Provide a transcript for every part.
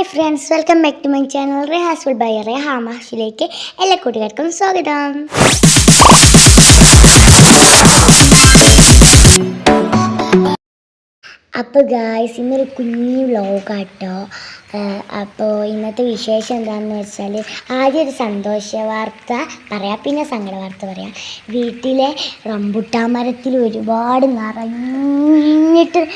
Hi friends welcome back to my channel റെഹാസ്ഫുൾ by റെഹാമാഷിലേക്ക് എല്ലാ കൂട്ടുകാർക്കും സ്വാഗതം. അപ്പോൾ ഗായ്സ് ഇന്നൊരു കുഞ്ഞു വ്ലോഗാട്ടോ അപ്പോൾ ഇന്നത്തെ വിശേഷം എന്താണെന്ന് വെച്ചാൽ ആദ്യം ഒരു സന്തോഷ വാർത്ത പറയാം. പിന്നെ സങ്കട വാർത്ത പറയാം. വീട്ടിലെ റംബുട്ടാൻ മരത്തിൽ ഒരുപാട് നിറഞ്ഞിട്ട്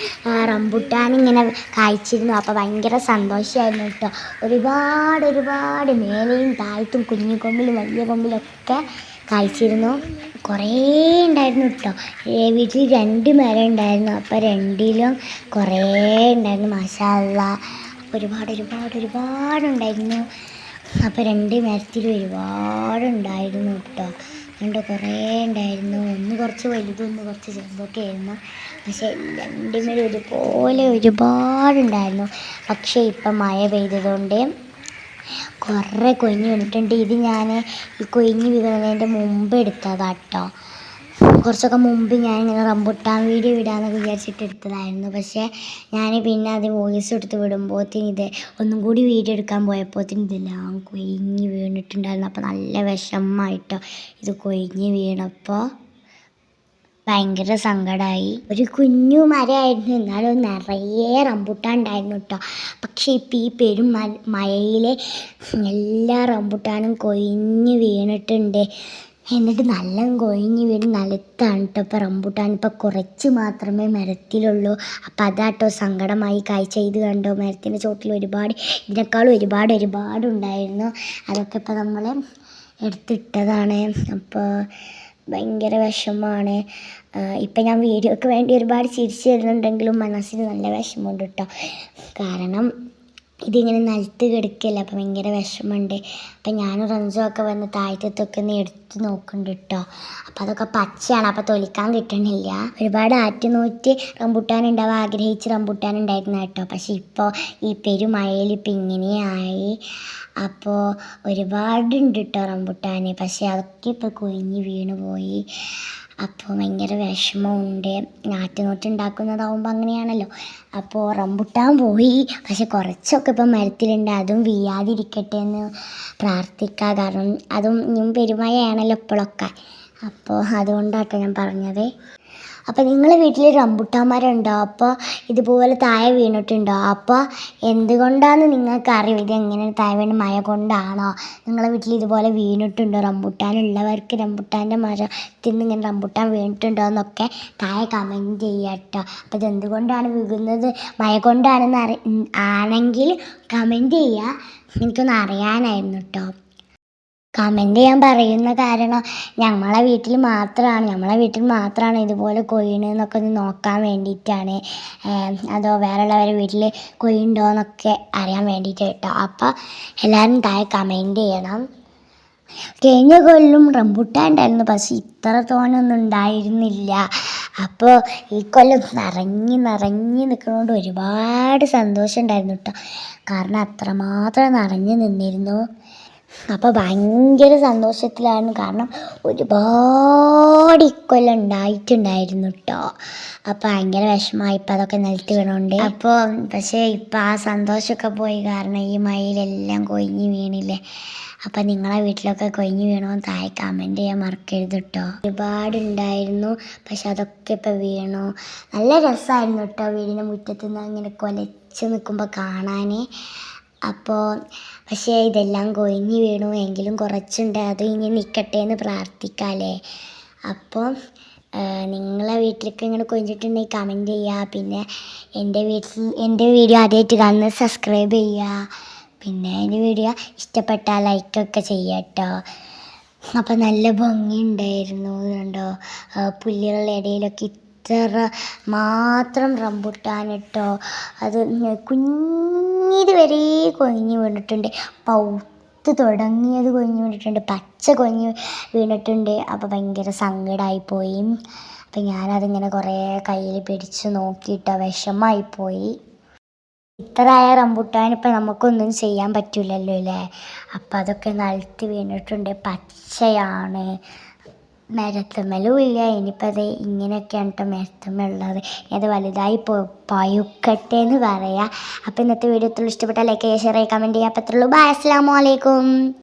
റംബുട്ടാൻ ഇങ്ങനെ കായ്ച്ചിരുന്നു. അപ്പോൾ ഭയങ്കര സന്തോഷമായിരുന്നു കേട്ടോ. ഒരുപാട് ഒരുപാട് മേലെയും താഴ്ത്തും കുഞ്ഞു കൊമ്പിലും വലിയ കൊമ്പിലൊക്കെ കായ്ച്ചിരുന്നു. കുറേ ഉണ്ടായിരുന്നു കേട്ടോ. വീട്ടിൽ രണ്ട് മരം ഉണ്ടായിരുന്നു. അപ്പോൾ രണ്ടിലും കുറേ ഉണ്ടായിരുന്നു. മാഷാല്ല ഒരുപാട് ഒരുപാട് ഒരുപാടുണ്ടായിരുന്നു. അപ്പോൾ രണ്ട് മരത്തിൽ ഒരുപാടുണ്ടായിരുന്നു കേട്ടോ. രണ്ട് കുറേ ഉണ്ടായിരുന്നു. ഒന്ന് കുറച്ച് വലുതും ഒന്ന് കുറച്ച് ചെറുതൊക്കെ ആയിരുന്നു. പക്ഷേ രണ്ടുമേലും ഒരുപോലെ ഒരുപാടുണ്ടായിരുന്നു. പക്ഷേ ഇപ്പം മഴ പെയ്തതുകൊണ്ട് കുറേ കൊഴിഞ്ഞ് വീണിട്ടുണ്ട് ഇത് ഞാൻ ഈ കൊഴിഞ്ഞ് വീഴുന്നതിന്റെ മുമ്പ് എടുത്തതാട്ടോ കുറച്ചൊക്കെ മുമ്പ് ഞാൻ ഇങ്ങനെ റംബുട്ടാൻ വീഡിയോ വിടാമെന്നൊക്കെ വിചാരിച്ചിട്ട് എടുത്തതായിരുന്നു പക്ഷേ ഞാൻ പിന്നെ അത് വോയിസ് എടുത്ത് വിടുമ്പോഴത്തേന് ഇത് ഒന്നും കൂടി വീഡിയോ എടുക്കാൻ പോയപ്പോഴത്തേന് ഇതെല്ലാം കൊയിഞ്ഞ് വീണിട്ടുണ്ടായിരുന്നു. അപ്പോൾ നല്ല വിഷമമായിട്ടോ ഇത് കൊയിഞ്ഞ് വീണപ്പോൾ ഭയങ്കര സങ്കടമായി ഒരു കുഞ്ഞു മരമായിരുന്നു എന്നാലും നിറയെ റംബുട്ടാൻ ഉണ്ടായിരുന്നു കേട്ടോ പക്ഷേ ഇപ്പം ഈ പെരും മ- മഴയിൽ എല്ലാ റംബുട്ടാനും കൊയിഞ്ഞ് വീണിട്ടുണ്ട്. എന്നിട്ട് നല്ല കൊഴിഞ്ഞ് വീട് നിലത്താണ് കേട്ടോ ഇപ്പോൾ റംബുട്ടാൻ. കുറച്ച് മാത്രമേ മരത്തിലുള്ളൂ. അപ്പോൾ അതാട്ടോ സങ്കടമായി കാഴ്ച ഇത് കണ്ടോ? മരത്തിന്റെ ചോട്ടിൽ ഒരുപാട് ഇതിനേക്കാളും ഒരുപാട് ഒരുപാട് ഉണ്ടായിരുന്നു. അതൊക്കെ ഇപ്പോൾ നമ്മൾ എടുത്തിട്ടതാണ്. അപ്പോൾ ഭയങ്കര വിഷമമാണ് ഇപ്പം ഞാൻ വീഡിയോക്ക് വേണ്ടി ഒരുപാട് ചിരിച്ചു തരുന്നുണ്ടെങ്കിലും മനസ്സിന് നല്ല വിഷമമുണ്ട് കേട്ടോ കാരണം ഇതിങ്ങനെ നിലത്ത് കിടക്കില്ല അപ്പം ഭയങ്കര വിഷമമുണ്ട്. അപ്പം ഞാനും റഞ്ചും ഒക്കെ വന്ന് താഴത്തൊക്കെ ഒന്ന് എടുത്ത് നോക്കുന്നുണ്ട് കേട്ടോ അപ്പം അതൊക്കെ പച്ചയാണ് അപ്പം തൊലിക്കാൻ കിട്ടണില്ല. ഒരുപാട് ആറ്റുനോറ്റ് റംബുട്ടാൻ ഉണ്ടാവാൻ ആഗ്രഹിച്ച് റംബുട്ടാൻ ഉണ്ടായിരുന്ന കേട്ടോ. പക്ഷെ ഇപ്പോൾ ഈ പെരുമഴയിൽ ഇപ്പം ഇങ്ങനെയായി. അപ്പോൾ ഒരുപാടുണ്ട് കേട്ടോ റംബുട്ടാൻ പക്ഷേ അതൊക്കെ ഇപ്പോൾ കൊഴിഞ്ഞ് വീണ് പോയി. അപ്പോൾ ഭയങ്കര വിഷമമുണ്ട്. നാറ്റുനോട്ട് ഉണ്ടാക്കുന്നതാവുമ്പോൾ അങ്ങനെയാണല്ലോ. അപ്പോൾ റംബുട്ടാൻ പോയി. പക്ഷെ കുറച്ചൊക്കെ ഇപ്പം മരത്തിലുണ്ട്. അതും വീയാതിരിക്കട്ടെ എന്ന് പ്രാർത്ഥിക്കുക കാരണം അതും ഇനിയും പെരുമഴയാണല്ലോ ഇപ്പോഴൊക്കെ. അപ്പോൾ അതുകൊണ്ടാട്ടോ ഞാൻ പറഞ്ഞത്. അപ്പോൾ നിങ്ങളെ വീട്ടിൽ റംബുട്ടാൻ മരം ഉണ്ടോ അപ്പോൾ ഇതുപോലെ താഴെ വീണിട്ടുണ്ടോ? അപ്പോൾ എന്തുകൊണ്ടാണെന്ന് നിങ്ങൾക്ക് അറിയും ഇത് എങ്ങനെ താഴെ വീണ് മഴ കൊണ്ടാണോ? നിങ്ങളെ വീട്ടിൽ ഇതുപോലെ വീണിട്ടുണ്ടോ? റംബുട്ടാൻ ഉള്ളവർക്ക് റംബുട്ടാന്റെ മരത്തിൽ നിന്ന് ഇങ്ങനെ റംബുട്ടാൻ വീണിട്ടുണ്ടോ എന്നൊക്കെ താഴെ കമന്റ് ചെയ്യുക കേട്ടോ അപ്പോൾ ഇത് എന്തുകൊണ്ടാണ് വീഴുന്നത്? മഴ കൊണ്ടാണെന്ന് അറി ആണെങ്കിൽ കമന്റ് ചെയ്യുക എനിക്കൊന്ന് അറിയാനായിരുന്നു കേട്ടോ കമന്റ് ചെയ്യാൻ പറയുന്ന കാരണം ഞങ്ങളെ വീട്ടിൽ മാത്രമാണ് ഞങ്ങളെ വീട്ടിൽ മാത്രമാണ് ഇതുപോലെ കൊയ്യണെന്നൊക്കെ ഒന്ന് നോക്കാൻ വേണ്ടിയിട്ടാണ്. അതോ വേറെയുള്ളവരെ വീട്ടിൽ കൊയ്യുണ്ടോ എന്നൊക്കെ അറിയാൻ വേണ്ടിയിട്ട് കേട്ടോ. അപ്പോൾ എല്ലാവരും താഴെ കമന്റ് ചെയ്യണം. കഴിഞ്ഞ കൊല്ലും റംബുട്ടാൻ ഉണ്ടായിരുന്നു. പക്ഷേ ഇത്ര തോന്നൊന്നും ഉണ്ടായിരുന്നില്ല. അപ്പോൾ ഈ കൊല്ലം നിറഞ്ഞ് നിറഞ്ഞ് നിൽക്കുന്നതുകൊണ്ട് ഒരുപാട് സന്തോഷം ഉണ്ടായിരുന്നു കേട്ടോ. കാരണം അത്രമാത്രം നിറഞ്ഞ് നിന്നിരുന്നു. അപ്പോൾ ഭയങ്കര സന്തോഷത്തിലായിരുന്നു. കാരണം ഒരുപാട് ഇക്കൊല്ലം ഉണ്ടായിട്ടുണ്ടായിരുന്നു കേട്ടോ അപ്പോൾ ഭയങ്കര വിഷമമായി. ഇപ്പം അതൊക്കെ നിലത്ത് വീണുണ്ട് അപ്പോൾ പക്ഷേ ഇപ്പം ആ സന്തോഷമൊക്കെ പോയി. കാരണം ഈ മയിലെല്ലാം കൊഴിഞ്ഞ് വീണില്ലേ. അപ്പം നിങ്ങളെ വീട്ടിലൊക്കെ കൊഴിഞ്ഞ് വീണോ താഴെ കമന്റ് ചെയ്യാൻ മറക്കരുത് കേട്ടോ ഒരുപാടുണ്ടായിരുന്നു. പക്ഷെ അതൊക്കെ ഇപ്പം വീണു. നല്ല രസമായിരുന്നു കേട്ടോ വീടിന്റെ മുറ്റത്തുനിന്ന് ഇങ്ങനെ കൊലച്ച് നിൽക്കുമ്പോൾ കാണാൻ അപ്പോൾ പക്ഷേ ഇതെല്ലാം കൊഴിഞ്ഞ് വീണു. എങ്കിലും കുറച്ചുണ്ട്. അത് ഇനി നിൽക്കട്ടെ എന്ന് പ്രാർത്ഥിക്കാമല്ലേ അപ്പോൾ നിങ്ങളെ വീട്ടിലേക്ക് ഇങ്ങനെ കൊഴിഞ്ഞിട്ടുണ്ടെങ്കിൽ കമന്റ് ചെയ്യുക പിന്നെ എന്റെ വീട്ടിൽ എന്റെ വീഡിയോ ആദ്യമായിട്ട് കാണുന്നത് സബ്സ്ക്രൈബ് ചെയ്യുക പിന്നെ എന്റെ വീഡിയോ ഇഷ്ടപ്പെട്ടാൽ ലൈക്കൊക്കെ ചെയ്യുക കേട്ടോ അപ്പോൾ നല്ല ഭംഗിയുണ്ടായിരുന്നു കണ്ടോ? പുല്ലുകളുടെ ഇടയിലൊക്കെ ഇത്ര മാത്രം റംബുട്ടാൻ അത് അത് കുഞ്ഞിത് വരെ കൊഴിഞ്ഞ് വീണിട്ടുണ്ട്. പൗത്ത് തുടങ്ങിയത് കൊഴിഞ്ഞ് വീണിട്ടുണ്ട്. പച്ച കൊഴിഞ്ഞ് വീണിട്ടുണ്ട്. അപ്പോൾ ഭയങ്കര സങ്കടമായിപ്പോയി അപ്പം ഞാനതിങ്ങനെ കുറേ കയ്യിൽ പിടിച്ച് നോക്കിയിട്ടോ വിഷമമായിപ്പോയി ഇത്ര ആയ റംബുട്ടാൻ ഇപ്പം നമുക്കൊന്നും ചെയ്യാൻ പറ്റില്ലല്ലോ അല്ലേ അപ്പം അതൊക്കെ നിലത്ത് വീണിട്ടുണ്ട്. പച്ചയാണ്. മരത്തുമ്മലും ഇല്ല ഇനിയിപ്പോൾ അത് ഇങ്ങനെയൊക്കെയാണ് കേട്ടോ മരത്തുമ്മയുള്ളത് അത് വലുതായി പോ പയുക്കട്ടെ എന്ന് പറയാം. അപ്പോൾ ഇന്നത്തെ വീഡിയോ ഇഷ്ടപ്പെട്ടാൽ ലൈക്ക് ചെയ്യുക ഷെയർ ചെയ്യുക കമന്റ് ചെയ്യുക. അപ്പോൾ അത്രയുള്ളൂ ബൈ അസ്സലാമു അലൈക്കും.